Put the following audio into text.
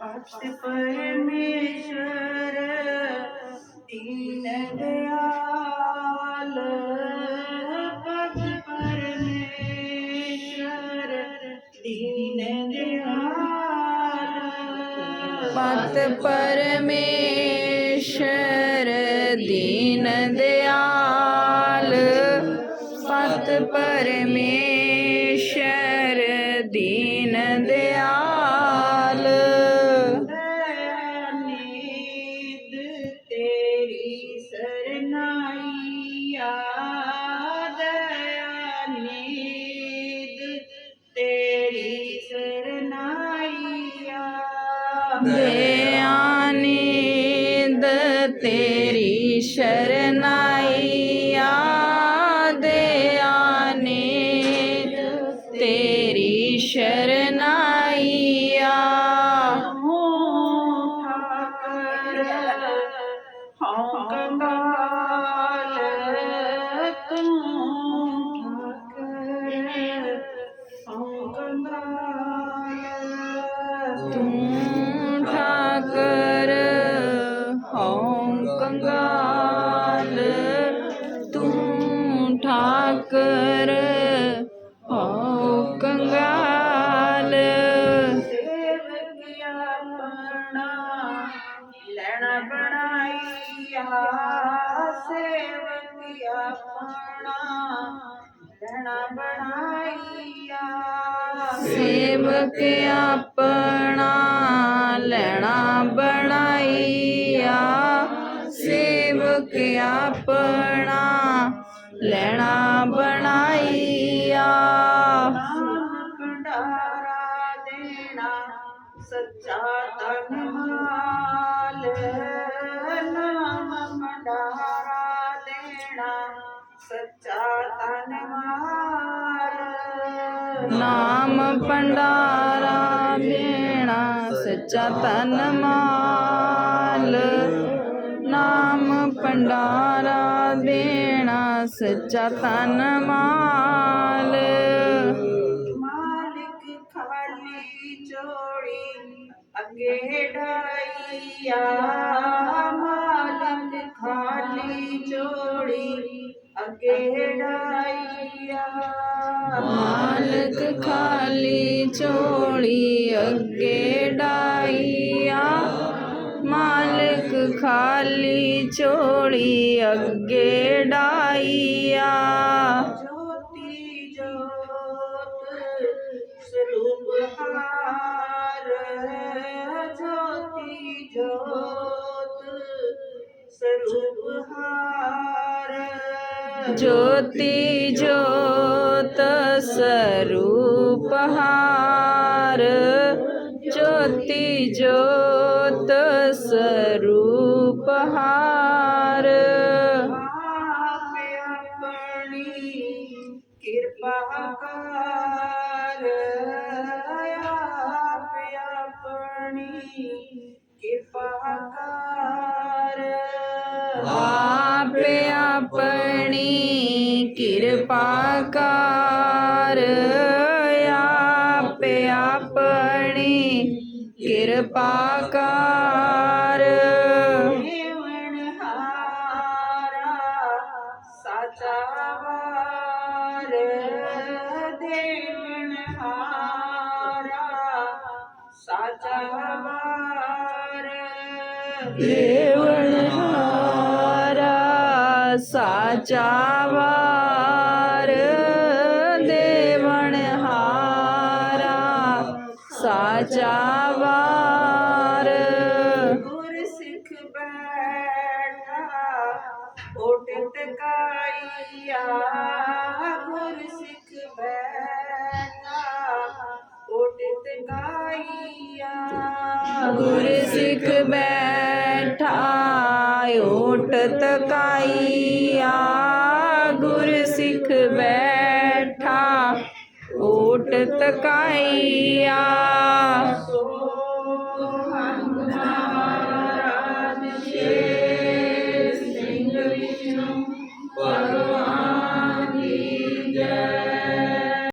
ਭਗਤ ਪਰਮੇਸ਼ਰ ਦੀਨ ਦਿਆਲ ਭਗਤ ਪਰਮੇਸ਼ਰ ਦੀਨ ਦਿਆਲ ਪਤ ਪਰਮੇਸ਼ਰ ਦੀਨ ਦਿਆਲ ਪਤ ਪਰਮੇਸ਼ਰ ਦੀਨ ਦਿਆਲ ਸਰਨਾਈਆ ਦਇਆਨੀਤ ਤੇਰੀ ਸਰਨਾਈਆ। ਦਿਆਨਿਦ ਤੇਰੀ ਸ਼ਰਨਾਈਆ। ਦਿਆਨਿਦ ਤੇਰੀ ਸ਼ਰਨਾਈਆ। ਹਉ ਠਾਕਰ ਹਉ ਕੰਗਾਲ। ਤੂੰ ਠਾਕਰ ਹਉ ਕੰਗਾਲ ਤੂੰ ਠਾਕਰ ਹਉ ਆਪਣਾ ਲੈਣਾ ਬਣਾਈਆ। ਸੇਵਕ ਆਪਣਾ ਲੈਣਾ ਬਣਾਈਆ। ਸੇਵਕ ਆਪਣਾ ਲੈਣਾ ਬਣਾਈਆ। ਭੰਡਾਰਾ ਦੇਣਾ ਸੱਚਾ ਤਨ ਮਾਲ ਨਾਮ ਭੰਡਾਰਾ ਸੱਚਾ ਤਨ ਨਾਮ ਭੰਡਾਰਾ ਦੇਣਾ ਸੱਚਾ ਤਨ ਮਾਲ। ਨਾਮ ਭੰਡਾਰਾ ਦੇਣਾ ਸੱਚਾ ਤਨ ਮਾਲ। ਮਾਲਿਕ ਖਾਲੀ ਚੋੜੀ ਅੱਗੇ ਢਾਈਆ ਮਾਲਿਕ ਖਾਲੀ ਚੋੜੀ ਅੱਗੇ ਢਾਈਆ ਮਾਲਕ ਖਾਲੀ ਝੋਲੀ ਅੱਗੇ ਡਾਈਆ ਮਾਲਕ ਖਾਲੀ ਝੋਲੀ ਅੱਗੇ ਡਾਈਆ ਜੋਤੀ ਜੋਤ ਸਰੂਪ ਹਾਰ ਜੋਤੀ ਜੋਤ ਸਰੂਪ ਹਾਰ ਜੋਤੀ ਜੋਤ ਸਰੂਪ ਹਾਰ ਜੋਤੀ ਜੋਤ ਸਰੂਪ ਹਾਰ ਆਪ ਆਪਣੀ ਆਪਣੀ ਕਿਰਪਾ ਕਰ। ਆਪ ਆਪਣੀ ਕਿਰਪਾ ਕਰ। ਦੇਵਨ ਹਾਰਾ ਸਾਚਾ ਵਾਰ। ਦੇਵਨ ਦੇਵਨ ਹਾਰਾ। ਸਾਚਾ ਵਾਰ। ਗੁਰ ਸਿੱਖ ਬੈਠਾ ਓਟ ਗੁਰ ਸਿੱਖ ਬੈਠਾ ਓਟ ਗੁਰ ਸਿੱਖ ਬੈਠਾ। ਓਟ ਤਕਾਈਆ ਗੁਰ ਸਿੱਖ ਬੈਠਾ। ਓਟ ਤਕਾਈਆ